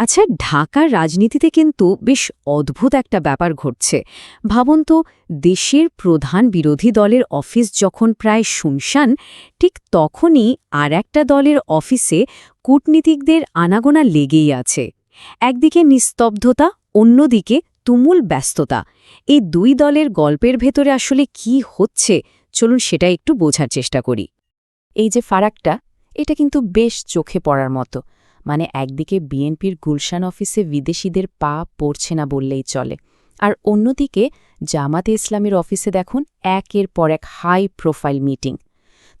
আচ্ছা ঢাকার রাজনীতিতে কিন্তু বেশ অদ্ভুত একটা ব্যাপার ঘটছে। ভাবুন তো, দেশের প্রধান বিরোধী দলের অফিস যখন প্রায় শুনশান, ঠিক তখনই আর একটা দলের অফিসে কূটনীতিকদের আনাগোনা লেগেই আছে। একদিকে নিস্তব্ধতা, অন্যদিকে তুমুল ব্যস্ততা। এই দুই দলের গল্পের ভেতরে আসলে কি হচ্ছে, চলুন সেটা একটু বোঝার চেষ্টা করি। এই যে ফারাকটা, এটা কিন্তু বেশ চোখে পড়ার মতো। মানে একদিকে বিএনপির গুলশান অফিসে বিদেশিদের পা পড়ছে না বললেই চলে। আর অন্যদিকে জামাতে ইসলামের অফিসে দেখুন একের পর এক হাই প্রোফাইল মিটিং।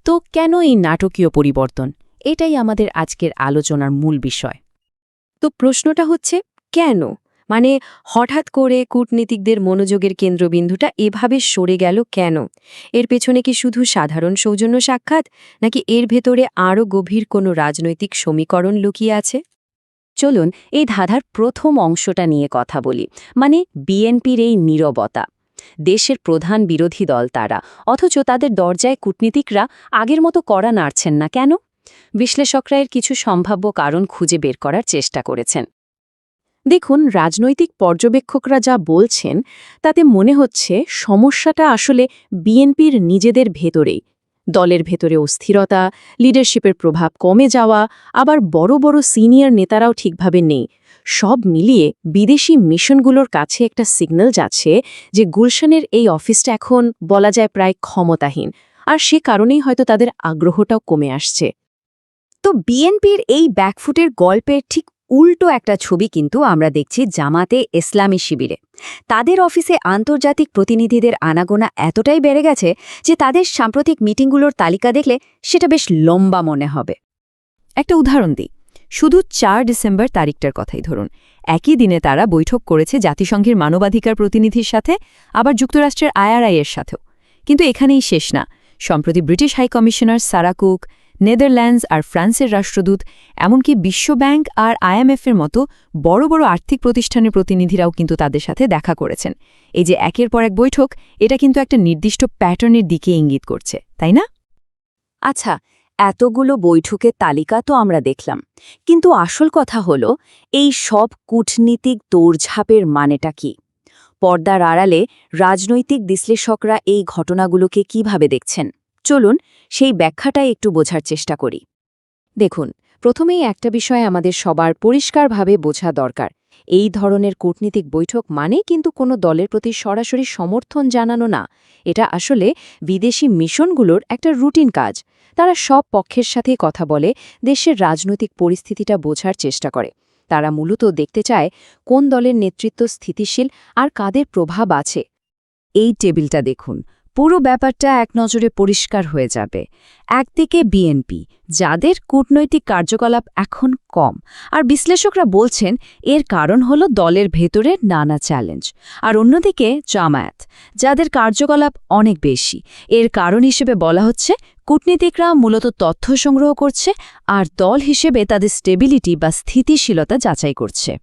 তো কেন এই নাটকীয় পরিবর্তন? এটাই আমাদের আজকের আলোচনার মূল বিষয়। তো প্রশ্নটা হচ্ছে, কেন? মানে হঠাৎ করে কূটনীতিকদের মনোযোগের কেন্দ্রবিন্দুটা এভাবে সরে গেল কেন? এর পেছনে কি শুধু সাধারণ সৌজন্য সাক্ষাৎ, নাকি এর ভেতরে আরও গভীর কোনো রাজনৈতিক সমীকরণ লুকিয়ে আছে? চলুন এই ধাঁধার প্রথম অংশটা নিয়ে কথা বলি মানে বিএনপির এই নীরবতা। দেশের প্রধান বিরোধী দল তারা, অথচ তাদের দরজায় কূটনীতিকরা আগের মতো করা নাড়ছেন না কেন? বিশ্লেষকরা এর কিছু সম্ভাব্য কারণ খুঁজে বের করার চেষ্টা করেছেন। দেখুন, রাজনৈতিক পর্যবেক্ষকরা যা বলছেন, তাতে মনে হচ্ছে সমস্যাটা আসলে বিএনপির নিজেদের ভেতরেই। দলের ভেতরে অস্থিরতা, লিডারশিপের প্রভাব কমে যাওয়া, আবার বড় বড় সিনিয়র নেতারাও ঠিকভাবে নেই। সব মিলিয়ে বিদেশি মিশনগুলোর কাছে একটা সিগন্যাল যাচ্ছে যে গুলশানের এই অফিসটা এখন বলা যায় প্রায় ক্ষমতাহীন, আর সে কারণেই হয়তো তাদের আগ্রহটাও কমে আসছে। তো বিএনপির এই ব্যাকফুটের গল্পের ঠিক উল্টো একটা ছবি কিন্তু আমরা দেখছি জামাতে ইসলামী শিবিরে। তাদের অফিসে আন্তর্জাতিক প্রতিনিধিদের আনাগোনা এতটাই বেড়ে গেছে যে তাদের সাম্প্রতিক মিটিংগুলোর তালিকা দেখলে সেটা বেশ লম্বা মনে হবে। একটা উদাহরণ দিই। শুধু চার ডিসেম্বর তারিখটার কথাই ধরুন। একই দিনে তারা বৈঠক করেছে জাতিসংঘের মানবাধিকার প্রতিনিধির সাথে, আবার যুক্তরাষ্ট্রের আইআরআই এর সাথেও। কিন্তু এখানেই শেষ না। সম্প্রতি British high commissioner Sarah Cooke Netherlands আর ফ্রান্সের রাষ্ট্রদূত, এমনকি বিশ্বব্যাংক আর আইএমএফের মতো বড় বড় আর্থিক প্রতিষ্ঠানের প্রতিনিধিরাও কিন্তু তাদের সাথে দেখা করেছেন। এই যে একের পর এক বৈঠক, এটা কিন্তু একটা নির্দিষ্ট প্যাটার্নের দিকে ইঙ্গিত করছে, তাই না? আচ্ছা এতগুলো বৈঠকের তালিকা তো আমরা দেখলাম, কিন্তু আসল কথা হল, এই সব কূটনীতিক দৌড়ঝাঁপের মানেটা কি? পর্দার আড়ালে রাজনৈতিক বিশ্লেষকরা এই ঘটনাগুলোকে কীভাবে দেখছেন? চলুন, সেই ব্যাখ্যাটাই একটু বোঝার চেষ্টা করি। দেখুন, প্রথমেই একটা বিষয় আমাদের সবার পরিষ্কারভাবে বোঝা দরকার। এই ধরনের কূটনীতিক বৈঠক মানে কিন্তু কোনো দলের প্রতি সরাসরি সমর্থন জানানো না। এটা আসলে বিদেশি মিশনগুলোর একটা রুটিন কাজ। তারা সব পক্ষের সাথে কথা বলে, দেশের রাজনৈতিক পরিস্থিতিটা বোঝার চেষ্টা করে। তারা মূলত দেখতে চায়, কোন দলের নেতৃত্ব স্থিতিশীল আর কাদের প্রভাব আছে। এই টেবিলটা দেখুন পুরো ব্যাপারটা এক নজরে পরিষ্কার হয়ে যাবে। একদিকে বিএনপি, যাদের কূটনৈতিক কার্যকলাপ এখন কম। আর বিশ্লেষকরা বলছেন, এর কারণ হল দলের ভেতরে নানা চ্যালেঞ্জ। আর অন্যদিকে জামায়াত, যাদের কার্যকলাপ অনেক বেশি। এর কারণ হিসেবে বলা হচ্ছে, কূটনীতিকরা মূলত তথ্য সংগ্রহ করছে আর দল হিসেবে তাদের স্টেবিলিটি বা স্থিতিশীলতা যাচাই করছে।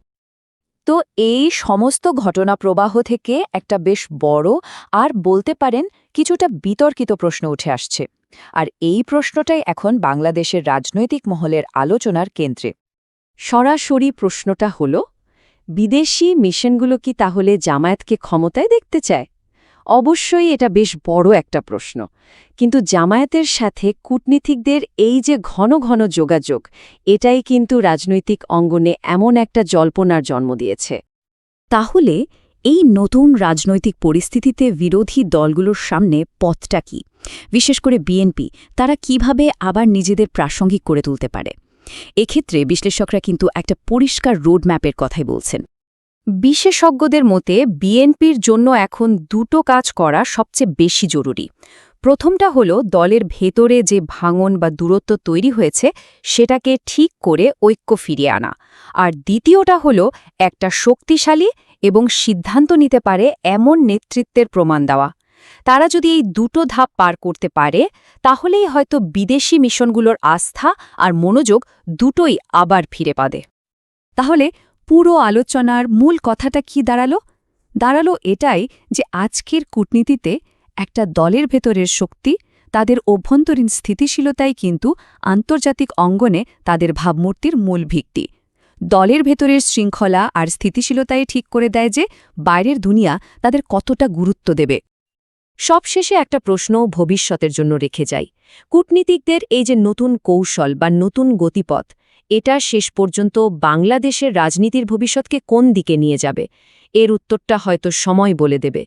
তো এই সমস্ত ঘটনা প্রবাহ থেকে একটা বেশ বড় আর বলতে পারেন কিছুটা বিতর্কিত প্রশ্ন উঠে আসছে। আর এই প্রশ্নটাই এখন বাংলাদেশের রাজনৈতিক মহলের আলোচনার কেন্দ্রে। সরাসরি প্রশ্নটা হল, বিদেশি মিশনগুলো কি তাহলে জামায়াতকে ক্ষমতায় দেখতে চায়? অবশ্যই এটা বেশ বড় একটা প্রশ্ন। কিন্তু জামায়াতের সাথে কূটনীতিকদের এই যে ঘন ঘন যোগাযোগ, এটাই কিন্তু রাজনৈতিক অঙ্গনে এমন একটা জল্পনার জন্ম দিয়েছে। তাহলে এই নতুন রাজনৈতিক পরিস্থিতিতে বিরোধী দলগুলোর সামনে পথটা কি? বিশেষ করে বিএনপি, তারা কীভাবে আবার নিজেদের প্রাসঙ্গিক করে তুলতে পারে? এক্ষেত্রে বিশ্লেষকরা কিন্তু একটা পরিষ্কার রোডম্যাপের কথাই বলছেন। বিশেষজ্ঞদের মতে, বিএনপির জন্য এখন দুটো কাজ করা সবচেয়ে বেশি জরুরি। প্রথমটা হল দলের ভেতরে যে ভাঙন বা দূরত্ব তৈরি হয়েছে, সেটাকে ঠিক করে ঐক্য ফিরিয়ে আনা। আর দ্বিতীয়টা হল একটা শক্তিশালী এবং সিদ্ধান্ত নিতে পারে এমন নেতৃত্বের প্রমাণ দেওয়া। তারা যদি এই দুটো ধাপ পার করতে পারে, তাহলেই হয়তো বিদেশি মিশনগুলোর আস্থা আর মনোযোগ দুটোই আবার ফিরে পাবে। তাহলে পুরো আলোচনার মূল কথাটা কি দাঁড়াল? দাঁড়াল এটাই যে আজকের কূটনীতিতে একটা দলের ভেতরের শক্তি, তাদের অভ্যন্তরীণ স্থিতিশীলতাই কিন্তু আন্তর্জাতিক অঙ্গনে তাদের ভাবমূর্তির মূল ভিত্তি। দলের ভেতরের শৃঙ্খলা আর স্থিতিশীলতাই ঠিক করে দেয় যে বাইরের দুনিয়া তাদের কতটা গুরুত্ব দেবে। সবশেষে একটা প্রশ্ন ভবিষ্যতের জন্য রেখে যাই। কূটনীতিকদের এই যে নতুন কৌশল বা নতুন গতিপথ এটা শেষ পর্যন্ত বাংলাদেশের রাজনীতির ভবিষ্যৎকে কোন দিকে নিয়ে যাবে? এর উত্তরটা হয়তো সময় বলে দেবে।